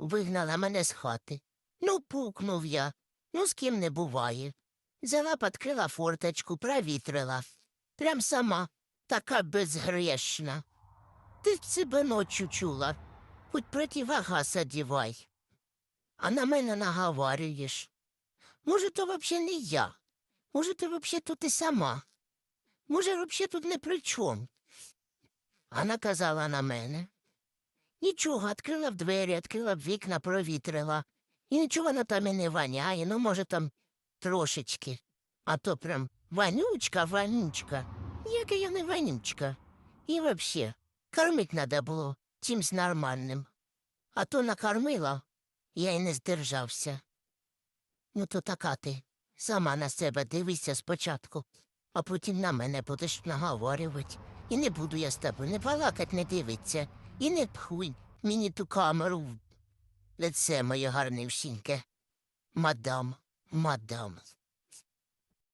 Вигнала мене з хати. Ну, пукнув я. Ну, з ким не буває. Взяла, підкрила форточку, провітрила. Прям сама, така безгрешна. Ти б себе ночі чула, хоч противогаз одівай. А на мене наговарюєш. Може, то вообще не я. Може, ти вообще тут і сама. Може, вообще тут не при чому. А наказала на мене. Нічого, відкрила б двері, відкрила б вікна, провітрила. І нічого вона там і не воняє, ну, може, там трошечки. А то прям вонючка, вонючка. Ніяка я не вонючка. І вообще, кормить надо було чимсь нормальним. А то накормила, я й не здержався. Ну, то така ти. Сама на себе дивися спочатку, а потім на мене будеш наговорювати. І не буду я з тобою не балакать, не дивиться. І не пхуй мені ту камеру в лице моє гарнившіньке. Мадам, мадам.